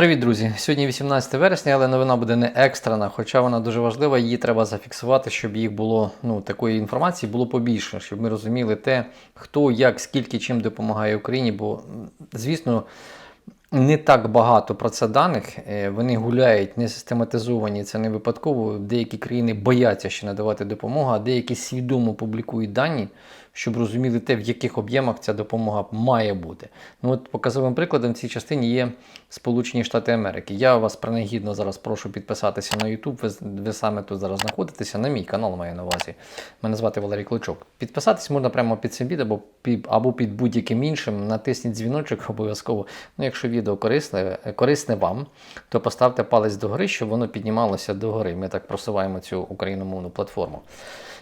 Привіт, друзі! Сьогодні 18 вересня, але новина буде не екстрена, хоча вона дуже важлива, її треба зафіксувати, щоб їх було ну, такої інформації було побільше, щоб ми розуміли те, хто, як, скільки, чим допомагає Україні. Бо, звісно, не так багато про це даних. Е, Вони гуляють не систематизовані, це не випадково. Деякі країни бояться ще надавати допомогу, а деякі свідомо публікують дані, щоб розуміли те, в яких об'ємах ця допомога має бути. Ну от показовим прикладом в цій частині є Сполучені Штати Америки. Я вас принагідно зараз прошу підписатися на YouTube. Ви, ви саме тут зараз знаходитеся, на мій канал маю на увазі. Мене звати Валерій Кличок. Підписатись можна прямо під цим відео або під, або під будь-яким іншим. Натисніть дзвіночок обов'язково. Ну, якщо відео корисне, корисне вам, то поставте палець догори, щоб воно піднімалося догори. Ми так просуваємо цю україномовну платформу.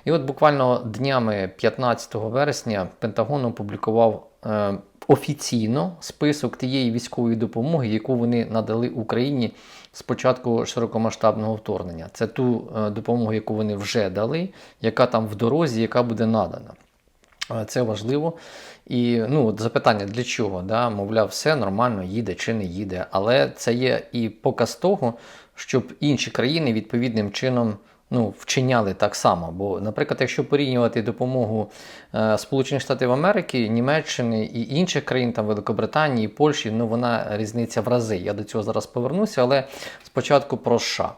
І от буквально днями 15 вересня Пентагон опублікував е, офіційно список тієї військової допомоги, яку вони надали Україні з початку широкомасштабного вторгнення. Це ту е, допомогу, яку вони вже дали, яка там в дорозі, яка буде надана. Е, Це важливо. І ну, от запитання для чого? Да? Мовляв, все нормально, їде чи не їде. Але це є і показ того, щоб інші країни відповідним чином ну, вчиняли так само. Бо, наприклад, якщо порівнювати допомогу е, Сполучених Штатів Америки, Німеччини і інших країн, там Великобританії, Польщі, ну вона різниця в рази. Я до цього зараз повернуся, але спочатку про США.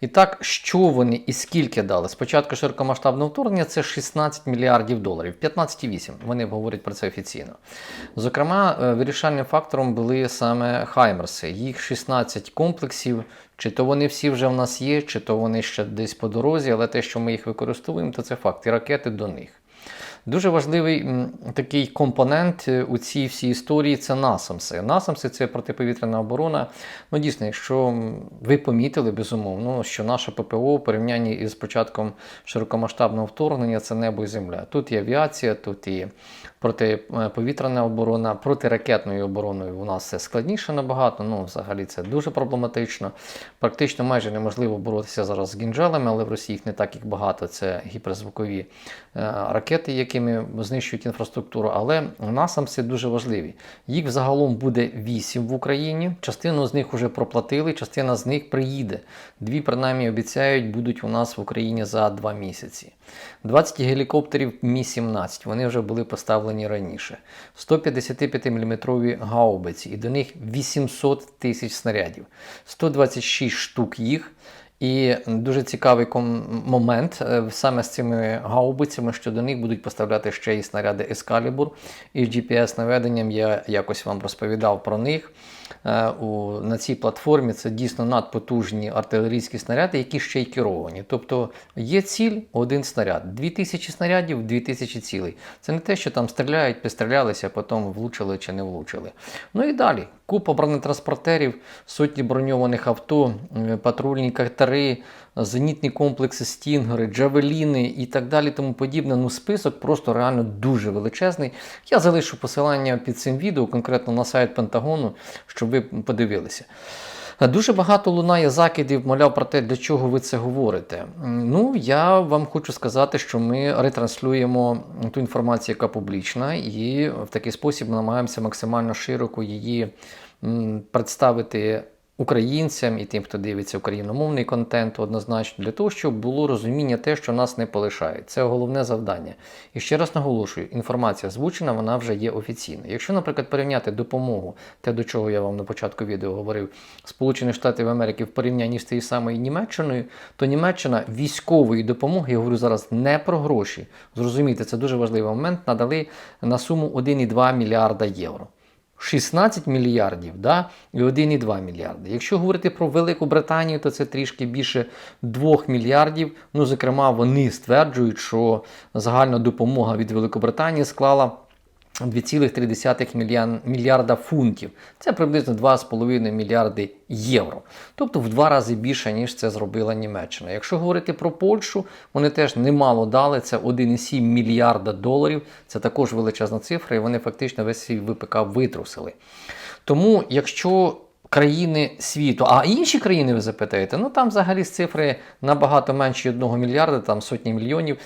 І так, що вони і скільки дали? Спочатку широкомасштабного вторгнення це 16 мільярдів доларів, 15,8. Вони говорять про це офіційно. Зокрема, е, вирішальним фактором були саме Хаймерси. Їх 16 комплексів. Чи то вони всі вже в нас є, чи то вони ще десь по дорозі, але те, що ми їх використовуємо, то це факт. І ракети до них. Дуже важливий такий компонент е, у цій всій історії це насамси. Насамси це протиповітряна оборона. Ну, дійсно, якщо ви помітили, безумовно, що наше ППО у порівнянні із початком широкомасштабного вторгнення це небо і земля. Тут і авіація, тут і протиповітряна оборона, протиракетною обороною у нас все складніше набагато. Ну, взагалі це дуже проблематично. Практично майже неможливо боротися зараз з гінжалами, але в Росії їх не так їх багато. Це гіперзвукові е, ракети, якими знищують інфраструктуру. Але насамси дуже важливі. Їх взагалом буде 8 в Україні. Частину з них вже проплатили, частина з них приїде. Дві, принаймні, обіцяють, будуть у нас в Україні за 2 місяці. 20 гелікоптерів Мі-17, вони вже були поставлені раніше. 155 мм гаубиці, і до них 800 тисяч снарядів, 126 штук їх. І дуже цікавий момент е, саме з цими гаубицями, що до них будуть поставляти ще і снаряди Ескалібур із GPS-наведенням я якось вам розповідав про них. Е, на цій платформі це дійсно надпотужні артилерійські снаряди, які ще й керовані. Тобто є ціль один снаряд. 2000 снарядів, 2000 цілей. Це не те, що там стріляють, пострілялися, а потім влучили чи не влучили. Ну і далі. Купа бронетранспортерів, сотні броньованих авто, патрульні катери, зенітні комплекси, стінгери, джавеліни і так далі. Тому подібне. Ну, список просто реально дуже величезний. Я залишу посилання під цим відео, конкретно на сайт Пентагону, щоб ви подивилися. Дуже багато лунає закидів, мовляв про те, для чого ви це говорите. Ну, я вам хочу сказати, що ми ретранслюємо ту інформацію, яка публічна, і в такий спосіб намагаємося максимально широко її представити українцям і тим, хто дивиться україномовний контент, однозначно, для того, щоб було розуміння те, що нас не полишають. Це головне завдання. І ще раз наголошую, інформація озвучена, вона вже є офіційна. Якщо, наприклад, порівняти допомогу, те, до чого я вам на початку відео говорив, Сполучених Штатів Америки в порівнянні з тією самою Німеччиною, то Німеччина військової допомоги, я говорю зараз не про гроші. Зрозумійте, це дуже важливий момент, надали на суму 1,2 мільярда євро. 16 мільярдів да, і 1,2 мільярди. Якщо говорити про Велику Британію, то це трішки більше 2 мільярдів. Ну, зокрема, вони стверджують, що загальна допомога від Великобританії склала 2,3 мільян- мільярда фунтів. Це приблизно 2,5 мільярди євро. Тобто в два рази більше, ніж це зробила Німеччина. Якщо говорити про Польщу, вони теж немало дали. Це 1,7 мільярда доларів. Це також величезна цифра, і вони фактично весь свій ВПК витрусили. Тому, якщо країни світу, а інші країни ви запитаєте, ну там взагалі з цифри набагато менші 1 мільярда, там сотні мільйонів,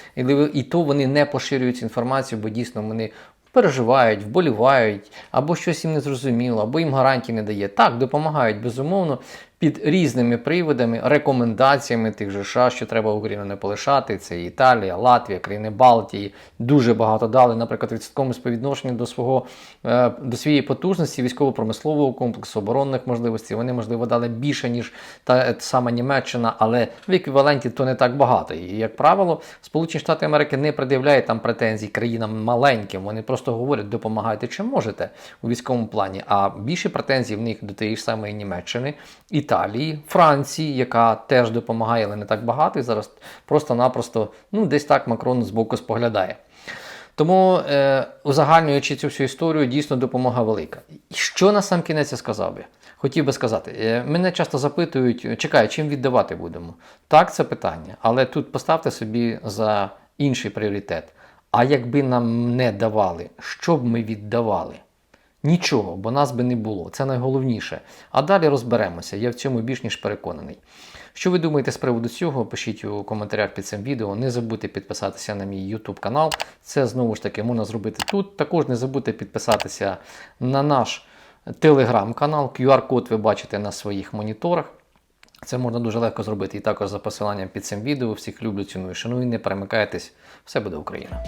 і то вони не поширюють інформацію, бо дійсно вони переживають, вболівають, або щось їм не зрозуміло, або їм гарантії не дає. Так, допомагають безумовно під різними приводами, рекомендаціями тих же США, що треба Україну не полишати. Це Італія, Латвія, країни Балтії. Дуже багато дали, наприклад, відсотковому співвідношенні до свого е, до своєї потужності військово-промислового комплексу, оборонних можливостей. Вони, можливо, дали більше, ніж та, та сама Німеччина, але в еквіваленті то не так багато. І, як правило, Сполучені Штати Америки не пред'являють там претензій країнам маленьким. Вони просто говорять, допомагайте чим можете у військовому плані. А більше претензій в них до тієї ж самої Німеччини, Італії, Франції, яка теж допомагає, але не так багато. І зараз просто-напросто ну, десь так Макрон збоку споглядає. Тому, е, узагальнюючи цю всю історію, дійсно допомога велика. Що на сам кінець я сказав би? Хотів би сказати, е, мене часто запитують, чекай, чим віддавати будемо? Так, це питання, але тут поставте собі за інший пріоритет. А якби нам не давали, що б ми віддавали? Нічого, бо нас би не було. Це найголовніше. А далі розберемося. Я в цьому більш ніж переконаний. Що ви думаєте з приводу цього? Пишіть у коментарях під цим відео. Не забудьте підписатися на мій YouTube канал. Це знову ж таки можна зробити тут. Також не забудьте підписатися на наш телеграм-канал. QR-код ви бачите на своїх моніторах. Це можна дуже легко зробити і також за посиланням під цим відео. Всіх люблю, ціную, шаную, не перемикайтесь. Все буде Україна!